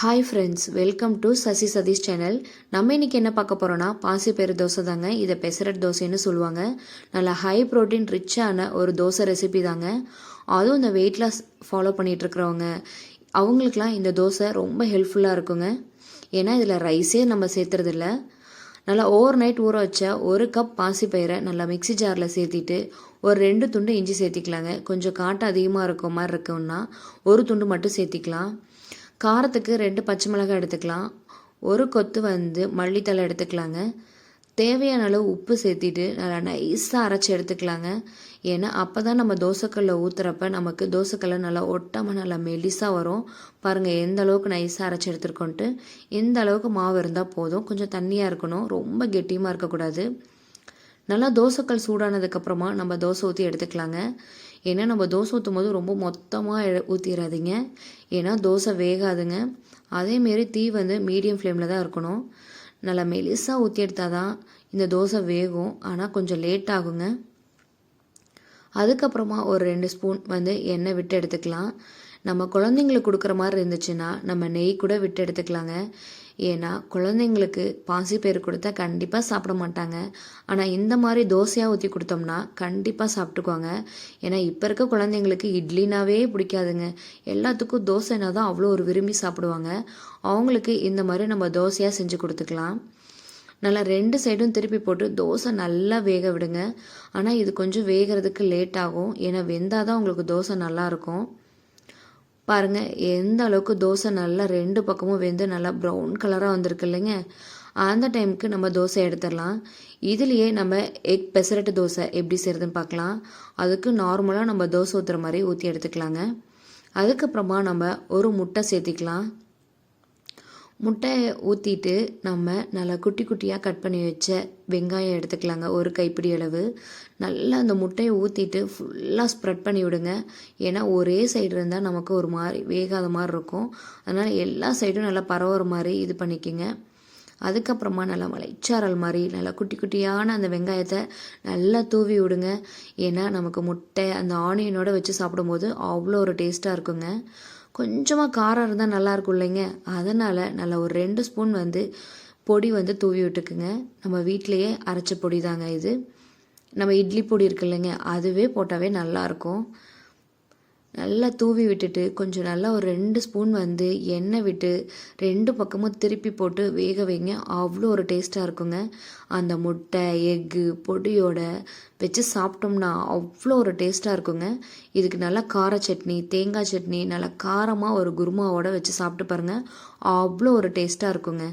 Hi friends welcome to Sasi Satish channel நம்ம இன்றைக்கி என்ன பார்க்க போகிறோன்னா பாசிப்பயிறு தோசை தாங்க. இதை பெசரட் தோசைன்னு சொல்லுவாங்க. நல்ல ஹை ப்ரோட்டீன் ரிச்சான ஒரு தோசை ரெசிபி தாங்க. அதுவும் இந்த வெயிட் லாஸ் ஃபாலோ பண்ணிகிட்ருக்கிறவங்க அவங்களுக்குலாம் இந்த தோசை ரொம்ப ஹெல்ப்ஃபுல்லாக இருக்குங்க. ஏன்னா இதில் ரைஸே நம்ம சேர்த்துறதில்ல. நல்லா ஓவர் நைட் ஊற வச்ச ஒரு கப் பாசிப்பயிரை நல்லா மிக்ஸி ஜாரில் சேர்த்திட்டு ஒரு ரெண்டு துண்டு இஞ்சி சேர்த்திக்கலாங்க. கொஞ்சம் காட்டு அதிகமாக இருக்க மாதிரி இருக்குன்னா ஒரு துண்டு மட்டும் சேர்த்திக்கலாம். காரத்துக்கு ரெண்டு பச்சை மிளகாய் எடுத்துக்கலாம். ஒரு கொத்து வந்து மல்லித்தலை எடுத்துக்கலாங்க. தேவையான அளவு உப்பு சேர்த்திட்டு நல்லா நைஸாக அரைச்சி எடுத்துக்கலாங்க. ஏன்னா அப்போ தான் நம்ம தோசைக்கல்ல ஊற்றுறப்ப நமக்கு தோசைக்கல்ல நல்லா ஒட்டாமல் நல்லா மெலிசாக வரும். பாருங்கள் எந்த அளவுக்கு நைஸாக அரைச்சி எடுத்துருக்கோன்ட்டு. எந்த அளவுக்கு மாவு இருந்தால் போதும். கொஞ்சம் தண்ணியாக இருக்கணும். ரொம்ப கெட்டியமாக இருக்கக்கூடாது. நல்லா தோசைக்கல் சூடானதுக்கப்புறமா நம்ம தோசை ஊற்றி எடுத்துக்கலாங்க. ஏன்னா நம்ம தோசை ஊற்றும் போது ரொம்ப மொத்தமாக ஊற்றிடாதீங்க ஏன்னா தோசை வேகாதுங்க. அதேமாரி தீ வந்து மீடியம் ஃப்ளேமில் தான் இருக்கணும். நல்லா மெலிசாக ஊற்றி எடுத்தால் தான் இந்த தோசை வேகும். ஆனால் கொஞ்சம் லேட் ஆகுங்க. அதுக்கப்புறமா ஒரு ரெண்டு ஸ்பூன் வந்து எண்ணெய் விட்டு எடுத்துக்கலாம். நம்ம குழந்தைங்களுக்கு கொடுக்குற மாதிரி இருந்துச்சுன்னா நம்ம நெய் கூட விட்டு எடுத்துக்கலாங்க. ஏன்னா குழந்தைங்களுக்கு பாசிப்பயிறு கொடுத்தா கண்டிப்பாக சாப்பிட மாட்டாங்க. ஆனால் இந்த மாதிரி தோசையாக ஊற்றி கொடுத்தோம்னா கண்டிப்பாக சாப்பிட்டுக்குவாங்க. ஏன்னா இப்போ இருக்க குழந்தைங்களுக்கு இட்லினாவே பிடிக்காதுங்க. எல்லாத்துக்கும் தோசைனா தான் அவ்வளோ ஒரு விரும்பி சாப்பிடுவாங்க. அவங்களுக்கு இந்த மாதிரி நம்ம தோசையாக செஞ்சு கொடுத்துக்கலாம். நல்லா ரெண்டு சைடும் திருப்பி போட்டு தோசை நல்லா வேக விடுங்க. ஆனால் இது கொஞ்சம் வேகிறதுக்கு லேட் ஆகும். ஏன்னா வெந்தால் தான் உங்களுக்கு தோசை நல்லாயிருக்கும் பாருங்கள் எந்த அளவுக்கு தோசை நல்லா ரெண்டு பக்கமும் வெந்து நல்லா ப்ரௌன் கலராக வந்திருக்கு இல்லைங்க? அந்த டைமுக்கு நம்ம தோசை எடுத்துடலாம். இதுலேயே நம்ம எக் பெசரட்டு தோசை எப்படி செய்கிறதுன்னு பார்க்கலாம். அதுக்கு நார்மலாக நம்ம தோசை ஊற்றுற மாதிரி ஊற்றி எடுத்துக்கலாங்க. அதுக்கப்புறமா நம்ம ஒரு முட்டை சேர்த்திக்கலாம். முட்டையை ஊற்றிட்டு நம்ம நல்லா குட்டி குட்டியாக கட் பண்ணி வச்ச வெங்காயம் எடுத்துக்கலாங்க ஒரு கைப்பிடி அளவு. நல்லா அந்த முட்டையை ஊற்றிட்டு ஃபுல்லாக ஸ்ப்ரெட் பண்ணி விடுங்க. ஏன்னா ஒரே சைடு இருந்தால் நமக்கு ஒரு மாதிரி வேகாத மாதிரி இருக்கும். அதனால் எல்லா சைடும் நல்லா பரவுற மாதிரி இது பண்ணிக்கோங்க. அதுக்கப்புறமா நல்லா மலைச்சாரல் மாதிரி நல்லா குட்டி குட்டியான அந்த வெங்காயத்தை நல்லா தூவி விடுங்க. ஏன்னா நமக்கு முட்டை அந்த ஆனியனோட வச்சு சாப்பிடும்போது அவ்வளோ ஒரு டேஸ்ட்டாக இருக்குங்க. கொஞ்சமாக காரம் இருந்தால் நல்லாயிருக்கும் இல்லைங்க. அதனால் நல்லா ஒரு ரெண்டு ஸ்பூன் வந்து பொடி வந்து தூவி விட்டுக்குங்க. நம்ம வீட்டிலையே அரைச்ச பொடி தாங்க இது. நம்ம இட்லி பொடி இருக்கு இல்லைங்க. அதுவே போட்டாவே நல்லாயிருக்கும் நல்லா தூவி விட்டுட்டு கொஞ்சம் நல்லா ஒரு ரெண்டு ஸ்பூன் வந்து எண்ணெய் விட்டு ரெண்டு பக்கமும் திருப்பி போட்டு வேக வைங்க. அவ்வளோ ஒரு டேஸ்ட்டாக இருக்குங்க. அந்த முட்டை எக்கு பொடியோட வச்சு சாப்பிட்டோம்னா அவ்வளோ ஒரு டேஸ்ட்டாக இருக்குங்க. இதுக்கு நல்லா கார சட்னி தேங்காய் சட்னி நல்லா காரமாக ஒரு குருமாவோட வச்சு சாப்பிட்டு பாருங்கள் அவ்வளோ ஒரு டேஸ்ட்டாக இருக்குங்க.